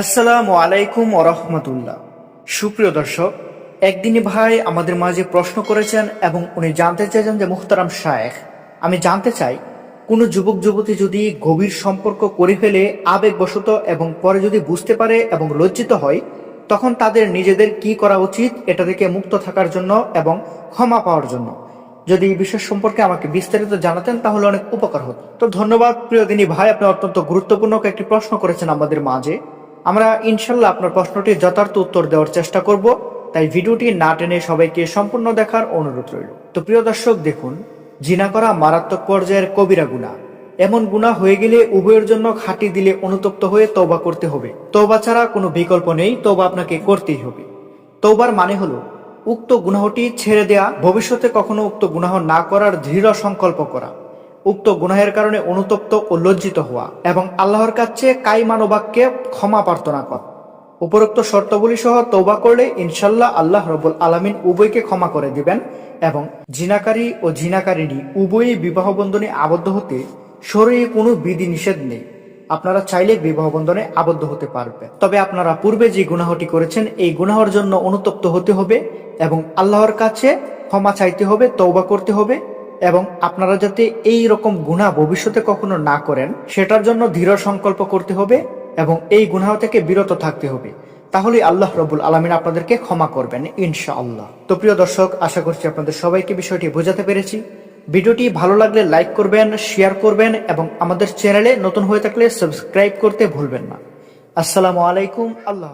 আসসালামু আলাইকুম ওরহমতুল্লাহ সুপ্রিয় দর্শক একদিনই ভাই আমাদের মাঝে প্রশ্ন করেছেন এবং উনি জানতে চাইছেন যে মুখতারাম শায়েখ, আমি জানতে চাই, কোনো যুবক যুবতী যদি গভীর সম্পর্ক করে ফেলে, আবেগবশত এবং পরে যদি বুঝতে পারে এবং লজ্জিত হয়, তখন তাদের নিজেদের কি করা উচিত এটা থেকে মুক্ত থাকার জন্য এবং ক্ষমা পাওয়ার জন্য। যদি এই বিষয় সম্পর্কে আমাকে বিস্তারিত জানাতেন তাহলে অনেক উপকার হতো। তো ধন্যবাদ, প্রিয় দিনী ভাই, আপনি অত্যন্ত গুরুত্বপূর্ণ একটি প্রশ্ন করেছেন আমাদের মাঝে। আমরা ইনশাল্লাহ আপনার প্রশ্নটি যথার্থ উত্তর দেওয়ার চেষ্টা করব, তাই ভিডিওটি না টেনে সবাইকে সম্পূর্ণ দেখার অনুরোধ রইল। তো প্রিয় দর্শক, দেখুন, জিনা করা মারাত্মক পর্যায়ের কবিরা গুণা। এমন গুণা হয়ে গেলে উভয়ের জন্য খাঁটি দিলে অনুতপ্ত হয়ে তৌবা করতে হবে। তওবা ছাড়া কোনো বিকল্প নেই তৌবা আপনাকে করতেই হবে। তৌবার মানে হলো, উক্ত গুনাহটি ছেড়ে দেয়া, ভবিষ্যতে কখনো উক্ত গুনাহ না করার দৃঢ় সংকল্প করা। উক্ত গুনাহের কারণে অনুতপ্ত ও লজ্জিত হওয়া এবং আল্লাহর কাছে কাইমানবাক্যে ক্ষমা প্রার্থনা করা। উপরোক্ত শর্তগুলি সহ তৌবা করলে ইনশাল্লাহ আল্লাহ রবুল আলমিন উভয়কে ক্ষমা করে দিবেন এবং জিনাকারী ও জিনাকারিনী উভয়ই বিবাহ বন্ধনে আবদ্ধ হতে শরীরে কোনো বিধি নিষেধ নেই। আপনারা চাইলে বিবাহ বন্ধনে আবদ্ধ হতে পারবেন তবে আপনারা পূর্বে যে গুনাহটি করেছেন, এই গুনাহর জন্য অনুতপ্ত হতে হবে এবং আল্লাহর কাছে ক্ষমা চাইতে হবে তৌবা করতে হবে। এবং আপনারা যাতে এই রকম গুণা ভবিষ্যতে কখনো না করেন, সেটার জন্য দৃঢ় সংকল্প করতে হবে এবং এই গুনাহ থেকে বিরত থাকতে হবে। তাহলে আল্লাহ রবুল আলমিন আপনাদেরকে ক্ষমা করবেন, ইনশাআল্লাহ। তো প্রিয় দর্শক, আশা করছি আপনাদের সবাইকে বিষয়টি বোঝাতে পেরেছি। ভিডিওটি ভালো লাগলে লাইক করবেন, শেয়ার করবেন এবং আমাদের চ্যানেলে নতুন হয়ে থাকলে সাবস্ক্রাইব করতে ভুলবেন না। আসসালামু আলাইকুম, আল্লাহ